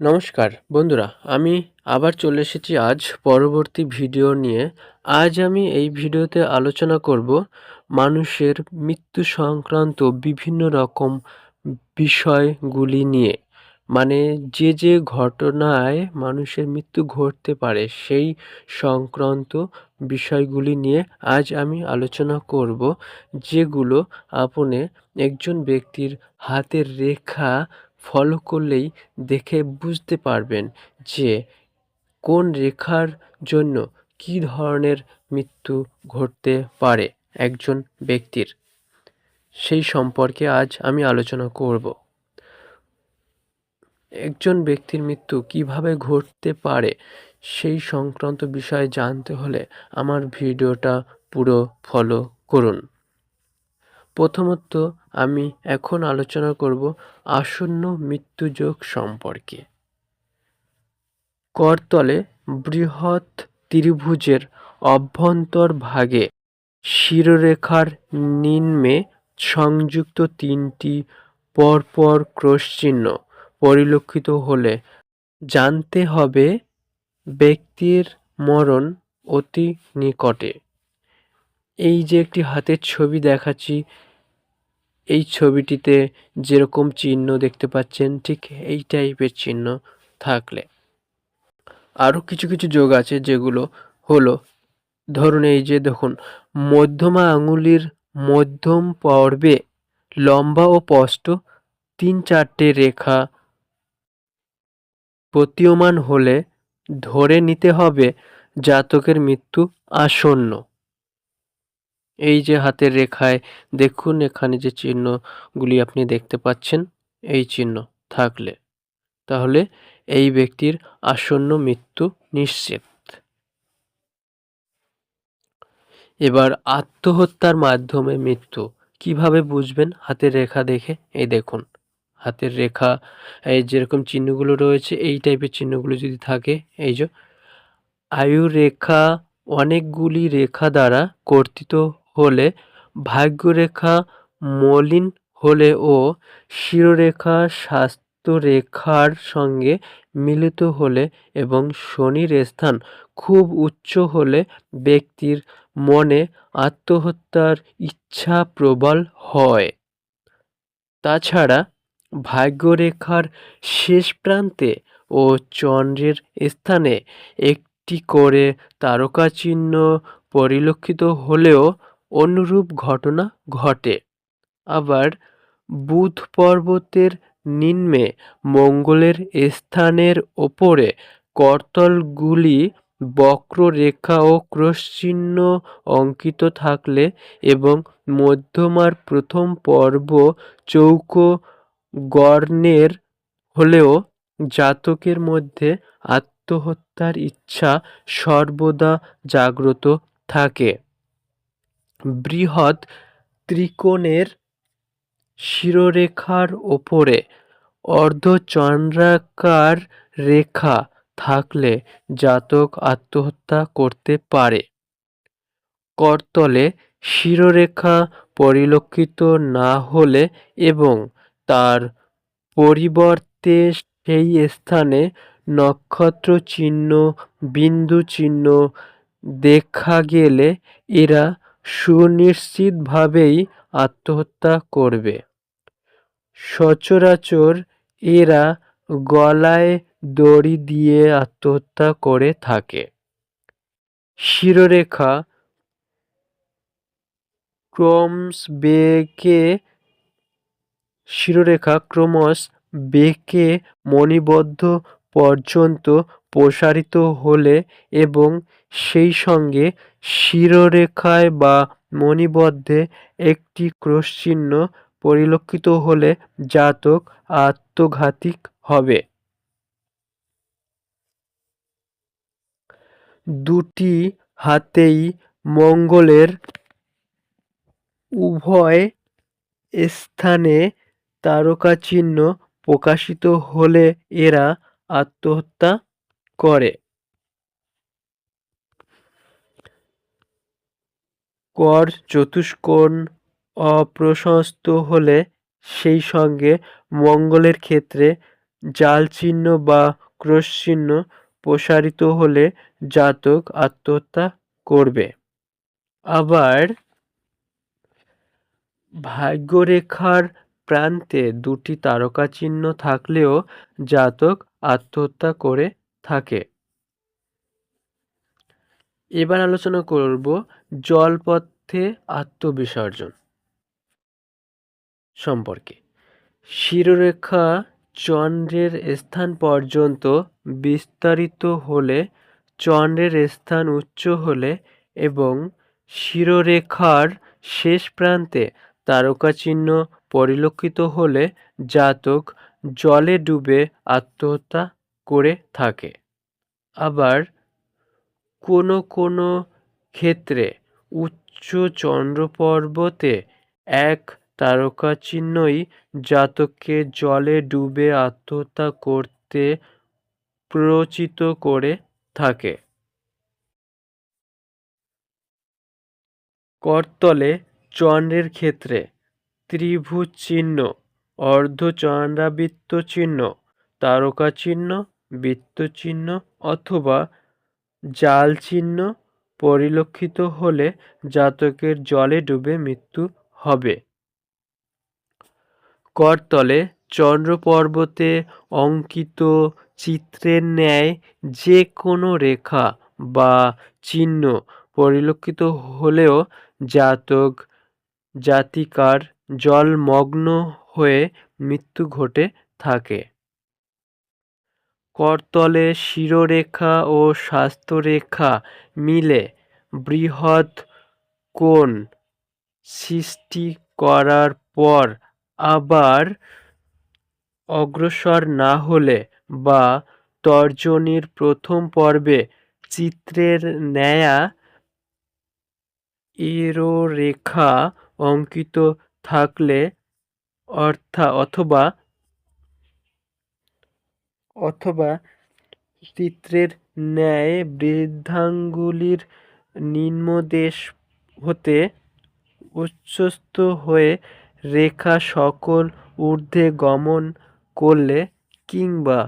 নমস্কার, বন্ধুরা, আমি আবার চলে এসেছি আজ পরবর্তী ভিডিও নিয়ে। আজ আমি এই ভিডিওতে আলোচনা করব মানুষের মৃত্যু সংক্রান্ত বিভিন্ন রকম বিষয়গুলি নিয়ে। মানে যে যে ঘটনায় মানুষের মৃত্যু ঘটতে পারে, সেই সংক্রান্ত বিষয়গুলি নিয়ে আজ আমি আলোচনা করব, যেগুলো আপনি একজন ব্যক্তির হাতের রেখা ফলো করলেই দেখে বুঝতে পারবেন যে কোন রেখার জন্য কী ধরনের মৃত্যু ঘটতে পারে একজন ব্যক্তির। সেই সম্পর্কে আজ আমি আলোচনা করব। একজন ব্যক্তির মৃত্যু কীভাবে ঘটতে পারে সেই সংক্রান্ত বিষয়ে জানতে হলে আমার ভিডিওটা পুরো ফলো করুন। প্রথমত আমি এখন আলোচনা করব আসন্ন মৃত্যুযোগ সম্পর্কে। করতলে বৃহৎ ত্রিভুজের অভ্যন্তরভাগে শিরোরেখার নিম্নে সংযুক্ত তিনটি পরপর ক্রস চিহ্ন পরিলক্ষিত হলে জানতে হবে ব্যক্তির মরণ অতি নিকটে। এই যে একটি হাতের ছবি দেখাচ্ছি এই ছবিটিতে যেরকম চিহ্ন দেখতে পাচ্ছেন, ঠিক এই টাইপের চিহ্ন থাকলে। আরও কিছু কিছু যোগ আছে যেগুলো হলো, ধরুন এই যে দেখুন, মধ্যমা আঙুলির মধ্যম পর্বে লম্বা ও স্পষ্ট তিন চারটে রেখা প্রতীয়মান হলে ধরে নিতে হবে জাতকের মৃত্যু আসন্ন। এই যে হাতের রেখায় দেখুন এখানে যে চিহ্নগুলি আপনি দেখতে পাচ্ছেন, এই চিহ্ন থাকলে। তাহলে এই ব্যক্তির আসন্ন মৃত্যু নিশ্চিত। এবার আত্মহত্যার মাধ্যমে মৃত্যু, কীভাবে বুঝবেন হাতের রেখা দেখে? এই দেখুন, হাতের রেখা, এই যেরকম চিহ্নগুলো রয়েছে, এই টাইপের চিহ্নগুলো যদি থাকে, এই যে আয়ু রেখা অনেকগুলি রেখা দ্বারা কর্তিত হলে ভাগ্যরেখা মলিন হলে ও শিরোরেখা স্বাস্থ্যরেখার সঙ্গে মিলিত হলে এবং শনির স্থান খুব উচ্চ হলে ব্যক্তির মনে আত্মহত্যার ইচ্ছা প্রবল হয়। তাছাড়া ভাগ্যরেখার শেষ প্রান্তে ও চন্দ্রের স্থানে একটি করে তারকা চিহ্ন পরিলক্ষিত হলেও অনুরূপ ঘটনা ঘটে। আবার বুধ পর্বতের নিম্নে মঙ্গলের স্থানের ওপরে করতলগুলি বক্ররেখা ও ক্রসচিহ্ন অঙ্কিত থাকলে এবং মধ্যমার প্রথম পর্ব চৌকো গর্ণের হলেও জাতকের মধ্যে আত্মহত্যার ইচ্ছা সর্বদা জাগ্রত থাকে। বৃহৎ ত্রিকোণের শিরোরেখার ওপরে অর্ধচন্দ্রাকার রেখা থাকলে জাতক আত্মহত্যা করতে পারে। করতলে শিরোরেখা পরিলক্ষিত না হলে এবং তার পরিবর্তে সেই স্থানে নক্ষত্র চিহ্ন বিন্দু চিহ্ন দেখা গেলে এরা সুনিশ্চিতভাবেই আত্মহত্যা করবে। সচরাচর এরা গলায় দড়ি দিয়ে আত্মহত্যা করে থাকে। শিরোরেখা ক্রমশ বেঁকে শিরোরেখা ক্রমশ বেঁকে মণিবদ্ধ পর্যন্ত প্রসারিত হলে এবং সেই সঙ্গে শিরোরেখায় বা মণিবদ্ধে একটি ক্রসচিহ্ন পরিলক্ষিত হলে জাতক আত্মঘাতিক হবে। দুটি হাতেই মঙ্গলের উভয় স্থানে তারকা চিহ্ন প্রকাশিত হলে এরা আত্মহত্যা করে। কর চতুষ্কোণ অপ্রশস্ত হলে সেই সঙ্গে মঙ্গলের ক্ষেত্রে জাল চিহ্ন বা ক্রস চিহ্ন প্রসারিত হলে জাতক আত্মহত্যা করবে। আবার ভাগ্যরেখার প্রান্তে দুটি তারকা চিহ্ন থাকলেও জাতক আত্মহত্যা করে থাকে। এবার আলোচনা করব জলপথে আত্মবিসর্জন সম্পর্কে। শিরোরেখা চন্দ্রের স্থান পর্যন্ত বিস্তারিত হলে, চন্দ্রের স্থান উচ্চ হলে এবং শিরোরেখার শেষ প্রান্তে তারকা চিহ্ন পরিলক্ষিত হলে জাতক জলে ডুবে আত্মহত্যা করে থাকে। আবার কোনো কোনো ক্ষেত্রে উচ্চ চন্দ্রপর্বতে এক তারকা চিহ্নই জাতককে জলে ডুবে আত্মহত্যা করতে প্ররোচিত করে থাকে। করতলে চন্দ্রের ক্ষেত্রে ত্রিভুজ চিহ্ন অর্ধচন্দ্রাবৃত্ত চিহ্ন তারকা চিহ্ন বৃত্ত চিহ্ন অথবা জাল চিহ্ন পরিলক্ষিত হলে জাতকের জলে ডুবে মৃত্যু হবে। করতলে চন্দ্র পর্বতে অঙ্কিত চিত্রের ন্যায় যে কোনো রেখা বা চিহ্ন পরিলক্ষিত হলেও জাতক, জাতিকার জলমগ্ন হয়ে মৃত্যু ঘটে থাকে। করতলে শিরোরেখা ও স্বাস্থ্যরেখা মিলে বৃহৎ কোণ সৃষ্টি করার পর আবার অগ্রসর না হলে বা তর্জনীর প্রথম পর্বে চিত্রের ন্যায়া রেখা অঙ্কিত থাকলে অর্থা অথবা অথবা চিত্রের ন্যায় বৃদ্ধাঙ্গুলির নিম্নদেশ হতে উচ্চস্থ হয়ে রেখা সকল ঊর্ধ্বে গমন করলে কিংবা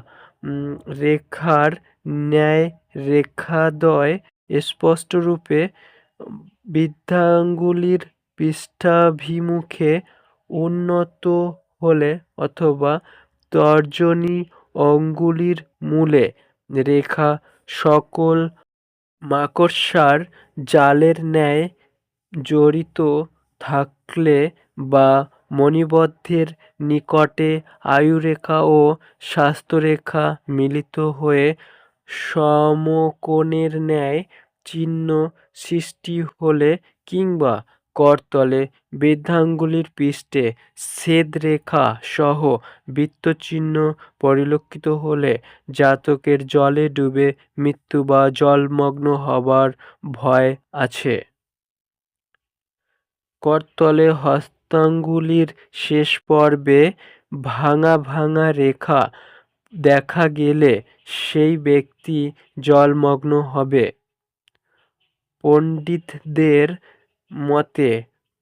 রেখার ন্যায় রেখাদ্বয় স্পষ্টরূপে বৃদ্ধাঙ্গুলির পৃষ্ঠাভিমুখে উন্নত হলে অথবা তর্জনী অঙ্গুলির মূলে রেখা সকল মাকড়সার জালের ন্যায় জড়িত থাকলে বা মণিবদ্ধের নিকটে আয়ুরেখা ও স্বাস্থ্যরেখা মিলিত হয়ে সমকোণের ন্যায় চিহ্ন সৃষ্টি হলে কিংবা করতলে বৃদ্ধাঙ্গুলির পৃষ্ঠে ছেদরেখা সহ বৃত্তচিহ্ন পরিলক্ষিত হলে জাতকের জলে ডুবে মৃত্যু বা জলমগ্ন হবার ভয় আছে। করতলে হস্তাঙ্গুলির শেষ পর্বে ভাঙা ভাঙা রেখা দেখা গেলে সেই ব্যক্তি জলমগ্ন হবে। পণ্ডিতদের মতে,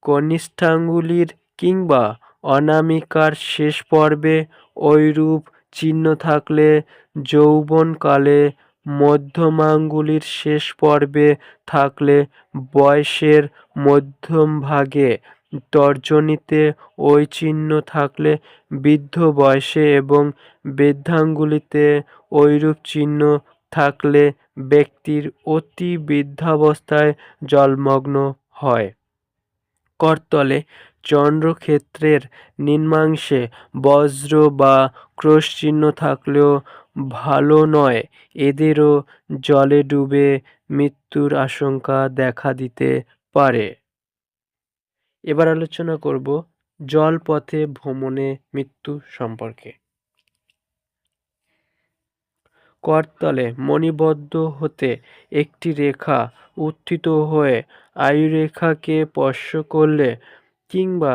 কনিষ্ঠাঙ্গুলির কিংবা অনামিকার শেষ পর্বে ঐরূপ চিহ্ন থাকলে যৌবনকালে মধ্যমাঙ্গুলির শেষ পর্বে থাকলে বয়সের মধ্যমভাগে তর্জনীতে ওই চিহ্ন থাকলে বৃদ্ধ বয়সে এবং বৃদ্ধাঙ্গুলিতে ঐরূপ চিহ্ন থাকলে ব্যক্তির অতি বৃদ্ধাবস্থায় জলমগ্ন। হয়। করতলে চন্দ্রক্ষেত্রের নিম্নাংশে বজ্র বা ক্রোশ চিহ্ন থাকলেও ভালো নয়। এদেরও জলে ডুবে মৃত্যুর আশঙ্কা দেখা দিতে পারে। এবার আলোচনা করব জলপথে ভ্রমণে মৃত্যু সম্পর্কে। করতলে মণিবদ্ধ হতে একটি রেখা উত্থিত হয়ে আয়ুরেখাকে স্পর্শ করলে কিংবা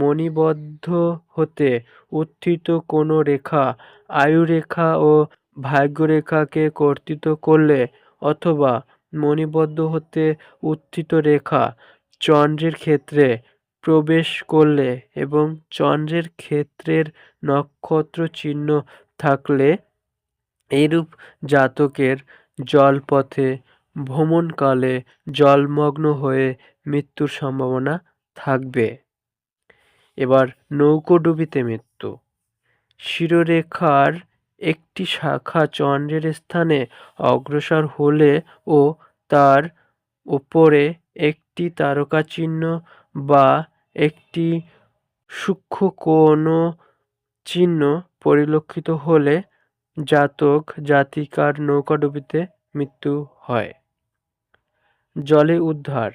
মণিবদ্ধ হতে উত্থিত কোনো রেখা আয়ুরেখা ও ভাগ্যরেখাকে কর্তৃত করলে অথবা মণিবদ্ধ হতে উত্থিত রেখা চন্দ্রের ক্ষেত্রে প্রবেশ করলে এবং চন্দ্রের ক্ষেত্রের নক্ষত্র চিহ্ন থাকলে এইরূপ জাতকের জলপথে ভ্রমণকালে জলমগ্ন হয়ে মৃত্যুর সম্ভাবনা থাকবে। এবার নৌকোডুবিতে মৃত্যু। শিরোরেখার একটি শাখা চন্দ্রের স্থানে অগ্রসর হলে ও তার উপরে একটি তারকা চিহ্ন বা একটি সূক্ষ্ম কোনো চিহ্ন পরিলক্ষিত হলে জাতক, জাতিকার নৌকাডুবিতে মৃত্যু হয়। জলে উদ্ধার।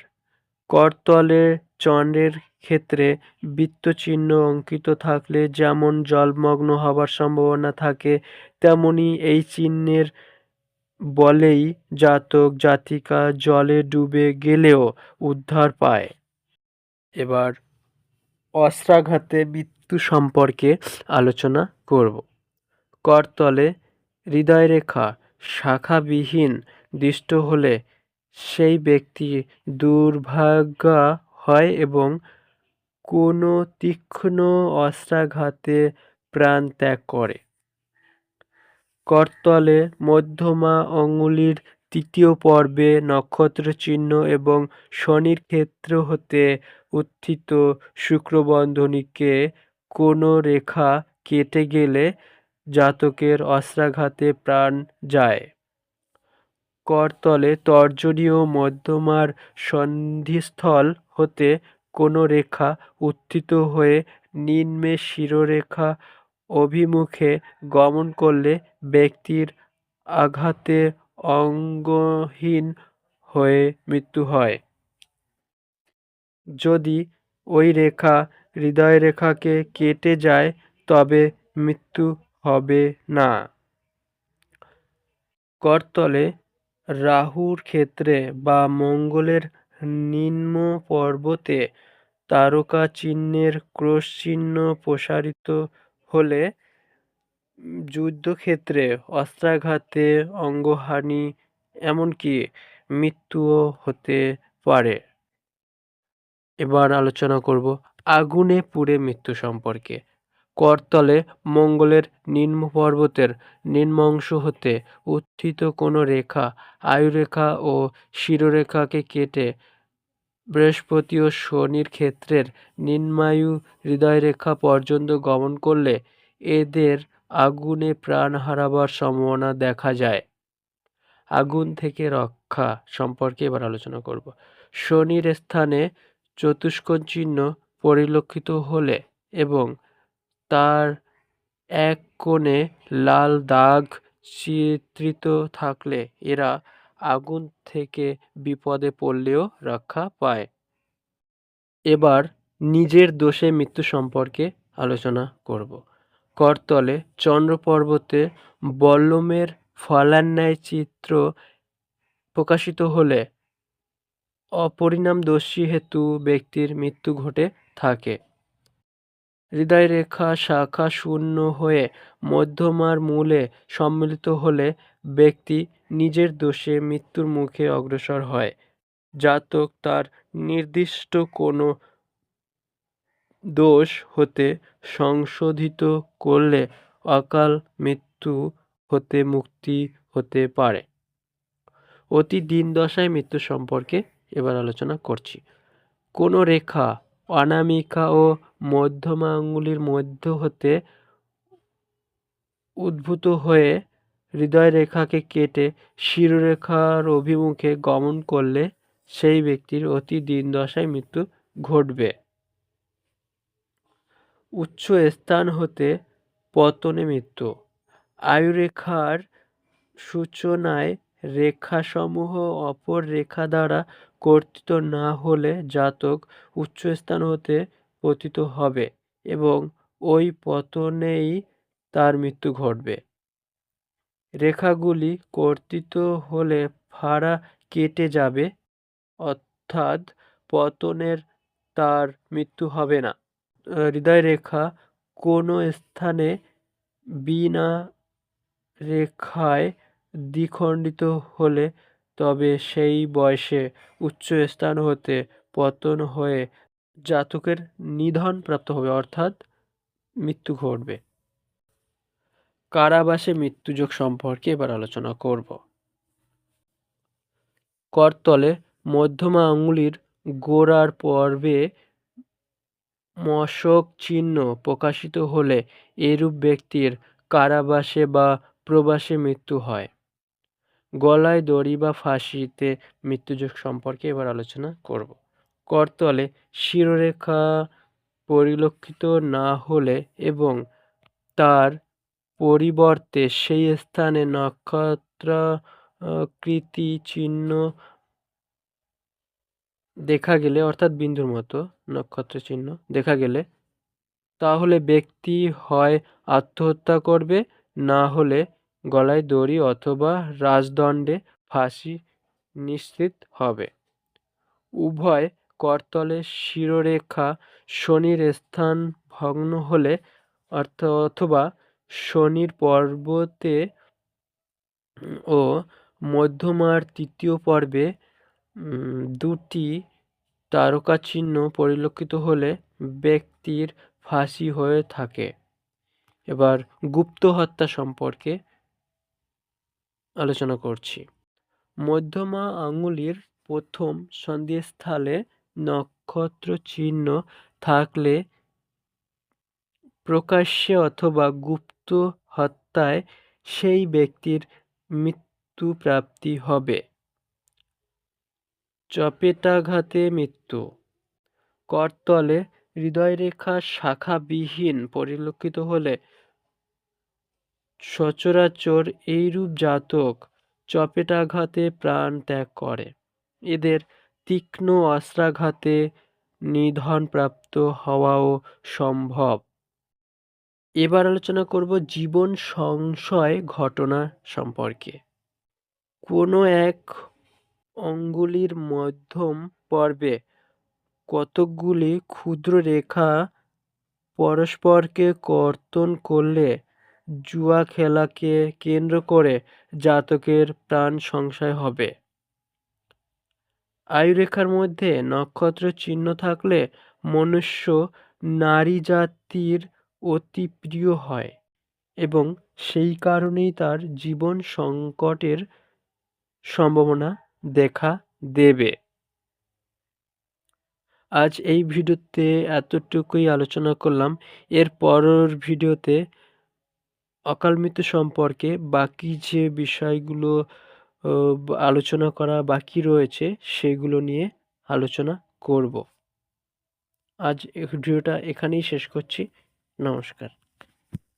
করতলে চন্দ্রের ক্ষেত্রে বৃত্তচিহ্ন অঙ্কিত থাকলে যেমন জলমগ্ন হবার সম্ভাবনা থাকে, তেমনি এই চিহ্নের বলেই জাতক, জাতিকা জলে ডুবে গেলেও উদ্ধার পায়। এবার অস্ত্রাঘাতে মৃত্যু সম্পর্কে আলোচনা করব। করতলে হৃদয়রেখা শাখাবিহীন দৃষ্ট হলে সেই ব্যক্তি দুর্ভাগা হয় এবং কোনো তীক্ষ্ণ অস্ত্রাঘাতে প্রাণ ত্যাগ করে। করতলে মধ্যমা অঙ্গুলির তৃতীয় পর্বে নক্ষত্র চিহ্ন এবং শনির ক্ষেত্র হতে উত্থিত শুক্রবন্ধনীকে কোনো রেখা কেটে গেলে জাতকের অস্ত্রাঘাতে প্রাণ যায়। করতলে তর্জনী ও মধ্যমার সন্ধিস্থল হতে কোনো রেখা উত্থিত হয়ে নিম্নে শিরোরেখা অভিমুখে গমন করলে ব্যক্তির আঘাতে অঙ্গহীন হয়ে মৃত্যু হয়। যদি ওই রেখা হৃদয় রেখাকে কেটে যায়, তবে মৃত্যু হবে না। করতলে রাহুর ক্ষেত্রে বা মঙ্গলের নিম্ন পর্বতে তারকা চিহ্নের ক্রোশ চিহ্ন প্রসারিত হলে যুদ্ধক্ষেত্রে অস্ত্রাঘাতে অঙ্গহানি, এমনকি মৃত্যুও হতে পারে। এবার আলোচনা করব আগুনে পুড়ে মৃত্যু সম্পর্কে। করতলে মঙ্গলের নিম্ন পর্বতের নিম্ন অংশ হতে উত্থিত কোনো রেখা, আয়ুরেখা ও শিরোরেখাকে কেটে বৃহস্পতি ও শনির ক্ষেত্রের নিম্নায়ু হৃদয়রেখা পর্যন্ত গমন করলে এদের আগুনে প্রাণ হারাবার সম্ভাবনা দেখা যায়। আগুন থেকে রক্ষা সম্পর্কে এবার আলোচনা করব। শনির স্থানে চতুষ্কোণ চিহ্ন পরিলক্ষিত হলে এবং তার এক কোণে লাল দাগ চিত্রিত থাকলে এরা আগুন থেকে বিপদে পড়লেও রক্ষা পায়। এবার নিজের দোষে মৃত্যু সম্পর্কে আলোচনা করব। করতলে চন্দ্র পর্বতে বল্লমের ফলান্যায় চিত্র প্রকাশিত হলে অপরিণামদর্শী হেতু ব্যক্তির মৃত্যু ঘটে থাকে। হৃদয় রেখা শাখা শূন্য হয়ে মধ্যমার মূলে সম্মিলিত হলে ব্যক্তি নিজের দোষে মৃত্যুর মুখে অগ্রসর হয়। জাতক তার নির্দিষ্ট কোনো দোষ হতে সংশোধিত করলে অকাল মৃত্যু হতে মুক্তি হতে পারে। অতি দিন দশায় মৃত্যু সম্পর্কে এবার আলোচনা করছি। কোনো রেখা অনামিকা ও মধ্যমা আঙ্গুলির মধ্য হতে উদ্ভূত হয়ে হৃদয় রেখাকে কেটে শিরোরেখার অভিমুখে গমন করলে সেই ব্যক্তির অতি দিন দশায় মৃত্যু ঘটবে। উচ্চ স্থান হতে পতনে মৃত্যু। আয়ুরেখার সূচনায় রেখাসমূহ অপর রেখা দ্বারা কর্তিত না হলে জাতক উচ্চস্থান হতে পতিত হবে এবং ওই পতনেই তার মৃত্যু ঘটবে। রেখাগুলি কর্তিত হলে ফাড়া কেটে যাবে, অর্থাৎ পতনের তার মৃত্যু হবে না। হৃদয় রেখা কোনো স্থানে বিনা রেখায় দ্বিখণ্ডিত হলে তবে সেই বয়সে উচ্চ স্থান হতে পতন হয়ে জাতকের নিধন প্রাপ্ত হবে, অর্থাৎ মৃত্যু ঘটবে। কারাবাসে মৃত্যুযোগ সম্পর্কে এবার আলোচনা করব। করতলে মধ্যমা আঙুলির গোড়ার পর্বে মশক চিহ্ন প্রকাশিত হলে এরূপ ব্যক্তির কারাবাসে বা প্রবাসে মৃত্যু হয়। গলায় দড়ি বা ফাঁসিতে মৃত্যুযোগ সম্পর্কে এবার আলোচনা করব। করতলে শিরোরেখা পরিলক্ষিত না হলে এবং তার পরিবর্তে সেই স্থানে নক্ষত্রাকৃতি চিহ্ন দেখা গেলে, অর্থাৎ বিন্দুর মতো নক্ষত্র চিহ্ন দেখা গেলে, তাহলে ব্যক্তি হয় আত্মহত্যা করবে, না হলে গলায় দড়ি অথবা রাজদণ্ডে ফাঁসি নিশ্চিত হবে। উভয় করতলে শিরোরেখা শনির স্থান ভগ্ন হলে, অর্থ অথবা শনির পর্বতে ও মধ্যমার তৃতীয় পর্বে দুটি তারকা চিহ্ন পরিলক্ষিত হলে ব্যক্তির ফাঁসি হয়ে থাকে। এবার গুপ্ত হত্যা সম্পর্কে আলোচনা করছি। মধ্যমা আঙুলির প্রথম সন্ধিস্থলে নক্ষত্র চিহ্ন থাকলে প্রকাশ্যে অথবা গুপ্ত হত্যায় সেই ব্যক্তির মৃত্যু প্রাপ্তি হবে। চপেটাঘাতে মৃত্যু। করতলে হৃদয়রেখা শাখাবিহীন পরিলক্ষিত হলে সচরাচর এইরূপ জাতক চপেটাঘাতে প্রাণ ত্যাগ করে। এদের তীক্ষ্ণ অস্ত্রাঘাতে নিধনপ্রাপ্ত হওয়াও সম্ভব। এবার আলোচনা করব জীবন সংশয় ঘটনা সম্পর্কে। কোনো এক অঙ্গুলির মধ্যম পর্বে কতকগুলি ক্ষুদ্র রেখা পরস্পরকে কর্তন করলে জুয়া খেলাকে কেন্দ্র করে জাতকের প্রাণ সংশয় হবে? আয়ুরেখার মধ্যে নক্ষত্র চিহ্ন থাকলে মনুষ্য নারী জাতির অতি প্রিয় হয় এবং সেই কারণেই তার জীবন সংকটের সম্ভাবনা দেখা দেবে। আজ এই ভিডিওতে এতটুকুই আলোচনা করলাম। এর পরের ভিডিওতে অকাল সম্পর্কে বাকি যে বিষয়গুলো আলোচনা করা বাকি রয়েছে সেগুলো নিয়ে আলোচনা করব। আজ ভিডিওটা এখানেই শেষ করছি। নমস্কার।